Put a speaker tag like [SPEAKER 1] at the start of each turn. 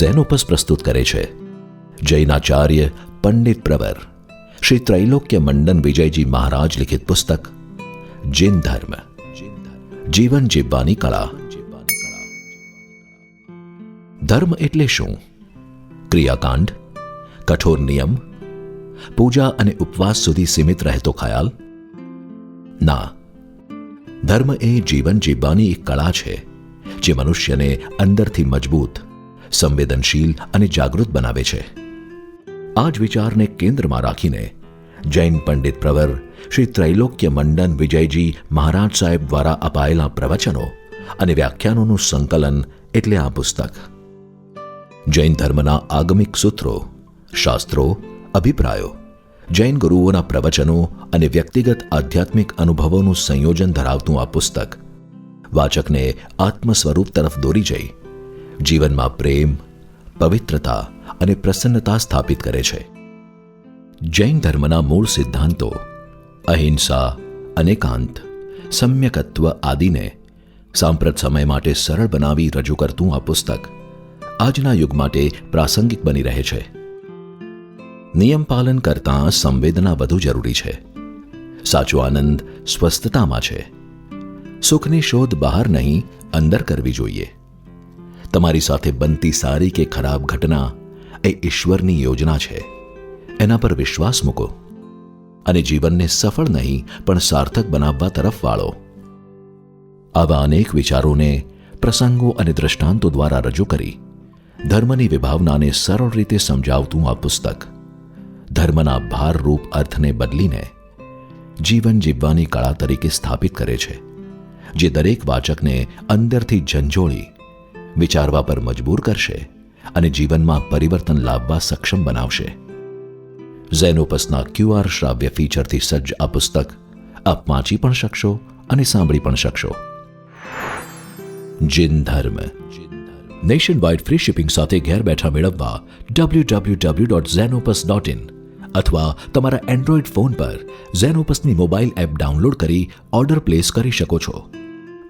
[SPEAKER 1] Xenopus પ્રસ્તુત કરે છે. જૈનાચાર્ય પંડિત પ્રવર, શ્રી ત્રૈલોક્ય મંડન વિજયજી મહારાજ લિખિત પુસ્તક, જૈન ધર્મ, જીવન જીવવાની કળા. ધર્મ એટલે શું? ક્રિયાકાંડ, કઠોર નિયમ, પૂજા અને ઉપવાસ સુધી સીમિત રહેતો ખ્યાલ? ના. ધર્મ એ જીવન જીવવાની એક કળા છે, જે મનુષ્યને અંદરથી મજબૂત સંવેદનશીલ અને જાગૃત બનાવે છે. આ જ વિચારને કેન્દ્રમાં રાખીને જૈન પંડિત પ્રવર શ્રી ત્રૈલોક્ય મંડન વિજયજી મહારાજ સાહેબ દ્વારા અપાયેલા પ્રવચનો અને વ્યાખ્યાનોનું સંકલન એટલે આ પુસ્તક. જૈન ધર્મના આગમિક સૂત્રો, શાસ્ત્રો, અભિપ્રાયો, જૈન ગુરુઓના પ્રવચનો અને વ્યક્તિગત આધ્યાત્મિક અનુભવોનું સંયોજન ધરાવતું આ પુસ્તક. વાચકને આત્મ સ્વરૂપ તરફ દોરી જઈ જીવનમાં પ્રેમ, પવિત્રતા અને પ્રસન્નતા સ્થાપિત કરે છે. જૈન ધર્મના મૂળ સિદ્ધાંતો, અહિંસા, અનેકાંત, સમ્યકત્વ આદિને સાંપ્રત સમય માટે સરળ બનાવી રજૂ કરતું આ પુસ્તક આજના યુગ માટે પ્રાસંગિક બની રહે છે. નિયમ પાલન કરતાં સંવેદના વધુ જરૂરી છે. સાચો આનંદ સ્વસ્થતામાં છે. સુખની શોધ બહાર નહીં, અંદર કરવી જોઈએ. તમારી સાથે બનતી સારી કે ખરાબ ઘટના એ ઈશ્વરની યોજના છે. એના પર વિશ્વાસ મૂકો અને જીવનને સફળ નહીં, પણ સાર્થક બનાવવા તરફ વાળો. આવા અનેક વિચારોને પ્રસંગો અને દ્રષ્ટાંતો દ્વારા રજૂ કરી, ધર્મની વિભાવનાને સરળ રીતે સમજાવતું આ પુસ્તક. ધર્મના ભારરૂપ અર્થને બદલીને જીવન જીવવાની કળા તરીકે સ્થાપિત કરે છે, જે દરેક વાચકને અંદરથી ઝંઝોળી વિચારવા પર મજબૂર કરશે અને જીવનમાં પરિવર્તન લાવવા સક્ષમ બનાવશે. ઝેનોપસના ક્યુઆર શ્રાવ્ય ફીચરથી સજ્જ આ પુસ્તક. આપ વાંચી પણ શકશો અને સાંભળી પણ શકશો. જિન ધર્મ. નેશન વાઇડ ફ્રી શિપિંગ સાથે ઘેર બેઠા મેળવવા W W W dot Zenopus dot in અથવા તમારા એન્ડ્રોઈડ ફોન પર ઝેનોપસની મોબાઈલ એપ ડાઉનલોડ કરી ઓર્ડર પ્લેસ કરી શકો છો.